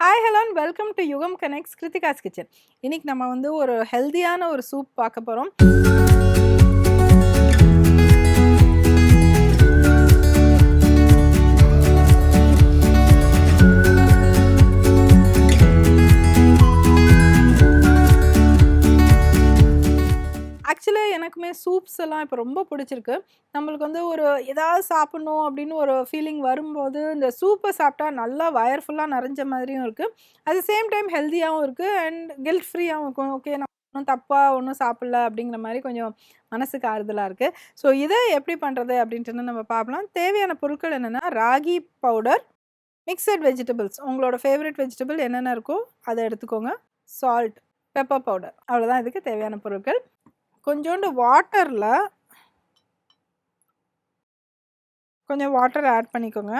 Hi hello welcome to Yugam connects Krithika's kitchen இன்னைக்கு நம்ம வந்து ஒரு ஹெல்தியான ஒரு சூப் பார்க்க போகிறோம் ஆக்சுவலாக எனக்குமே சூப்ஸ் எல்லாம் இப்போ ரொம்ப பிடிச்சிருக்கு. நம்மளுக்கு வந்து ஒரு ஏதாவது சாப்பிட்ணும் அப்படின்னு ஒரு ஃபீலிங் வரும்போது இந்த சூப்பை சாப்பிட்டா நல்லா வயர் ஃபுல்லாக நிறைஞ்ச மாதிரியும் இருக்குது அட் த சேம் டைம் ஹெல்த்தியாகவும் இருக்குது அண்ட் கில்ட் ஃப்ரீயாகவும் இருக்கும். ஓகே நம்ம ஒன்றும் தப்பாக ஒன்றும் சாப்பிடல அப்படிங்கிற மாதிரி கொஞ்சம் மனசுக்கு ஆறுதலாக இருக்குது ஸோ இதை எப்படி பண்ணுறது அப்படின்ட்டு நம்ம பார்க்கலாம். தேவையான பொருட்கள் என்னென்னா ராகி பவுடர் மிக்சட் வெஜிடபிள்ஸ் உங்களோட ஃபேவரட் வெஜிடபிள் என்னென்ன இருக்கோ அதை எடுத்துக்கோங்க. சால்ட் பெப்பர் பவுடர் அவ்வளோதான் இதுக்கு தேவையான பொருட்கள். கொஞ்சோண்டு வாட்டரில் கொஞ்சம் வாட்டர் ஆட் பண்ணிக்கோங்க.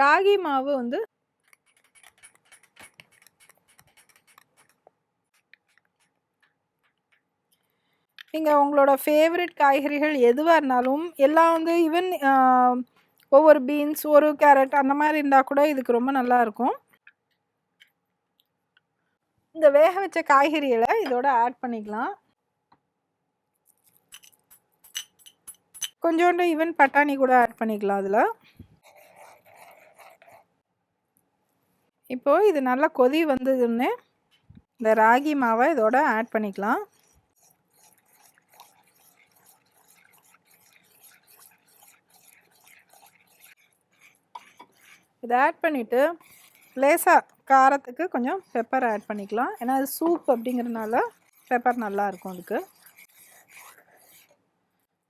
ராகி மாவு வந்து நீங்கள் உங்களோட ஃபேவரட் காய்கறிகள் எதுவாக இருந்தாலும் எல்லாம் வந்து ஈவன் ஒவ்வொரு பீன்ஸ் ஒரு கேரட் அந்த மாதிரி இருந்தால் கூட இதுக்கு ரொம்ப நல்லாயிருக்கும் இந்த வேக வச்ச காய்கறிகளை இதோட ஆட் பண்ணிக்கலாம். கொஞ்சோண்டு ஈவன் பட்டாணி கூட ஆட் பண்ணிக்கலாம் அதில். இப்போது இது நல்லா கொதி வந்ததுன்னு இந்த ராகி மாவை இதோட ஆட் பண்ணிக்கலாம். இதை ஆட் பண்ணிவிட்டு லேசாக காரத்துக்கு கொஞ்சம் பெப்பர் ஆட் பண்ணிக்கலாம். ஏன்னா அது சூப் அப்படிங்கிறதுனால பெப்பர் நல்லா இருக்கும் அதுக்கு.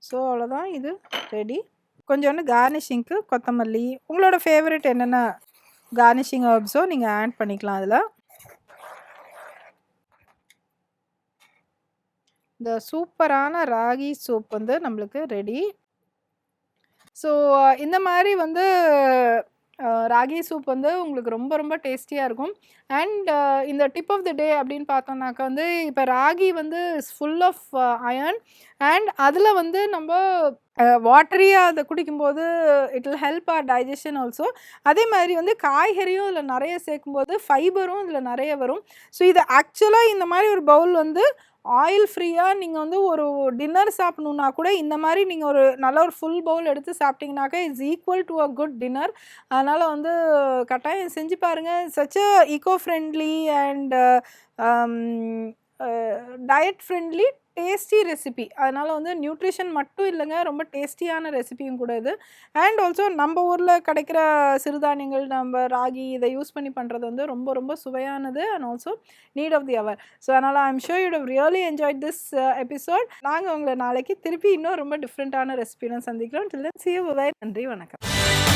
ஸோ அவ்வளோதான் இது ரெடி கொஞ்சோண்டு கார்னிஷிங்க்கு கொத்தமல்லி. உங்களோட ஃபேவரட் என்னென்ன கார்னிஷிங் ஹர்ப்ஸோ நீங்கள் ஆட் பண்ணிக்கலாம் அதில். இந்த சூப்பரான ராகி சூப் வந்து நம்மளுக்கு ரெடி ஸோ இந்த மாதிரி வந்து ராகி சூப் வந்து உங்களுக்கு ரொம்ப ரொம்ப டேஸ்டியாக இருக்கும். அண்ட் இந்த டிப் ஆஃப் த டே அப்படின்னு பார்த்தோம்னாக்கா வந்து இப்போ ராகி வந்து ஃபுல் ஆஃப் அயர்ன் அண்ட் அதில் வந்து நம்ம வாட்டரியாக அதை குடிக்கும்போது it will help our digestion also. அதே மாதிரி வந்து காய்கறியும் இதில் நிறைய சேர்க்கும்போது ஃபைபரும் இதில் நிறைய வரும். ஸோ இது ஆக்சுவலாக இந்த மாதிரி ஒரு பவுல் வந்து ஆயில் ஃப்ரீயாக நீங்கள் வந்து ஒரு டின்னர் சாப்பிட்ணுன்னா கூட இந்த மாதிரி நீங்கள் ஒரு நல்ல ஒரு ஃபுல் பவுல் எடுத்து சாப்பிட்டீங்கனாக்கா it's equal to a good dinner அதனால் வந்து கட்டாயம் செஞ்சு பாருங்கள் such a eco friendly and diet friendly tasty recipe. அதனால் வந்து நியூட்ரிஷன் மட்டும் இல்லைங்க ரொம்ப டேஸ்டியான ரெசிபியும் கூட இது. அண்ட் ஆல்சோ நம்ம ஊரில் கிடைக்கிற சிறுதானியங்கள் நம்ம ராகி இதை யூஸ் பண்ணி பண்ணுறது வந்து ரொம்ப ரொம்ப சுவையானது and also need of the hour so அதனால் I'm sure you do really enjoy this episode நாங்கள் உங்களை நாளைக்கு திருப்பி இன்னும் ரொம்ப டிஃப்ரெண்ட்டான ரெசிபிலாம் சந்திக்கிறோம். டில் சி நன்றி வணக்கம்.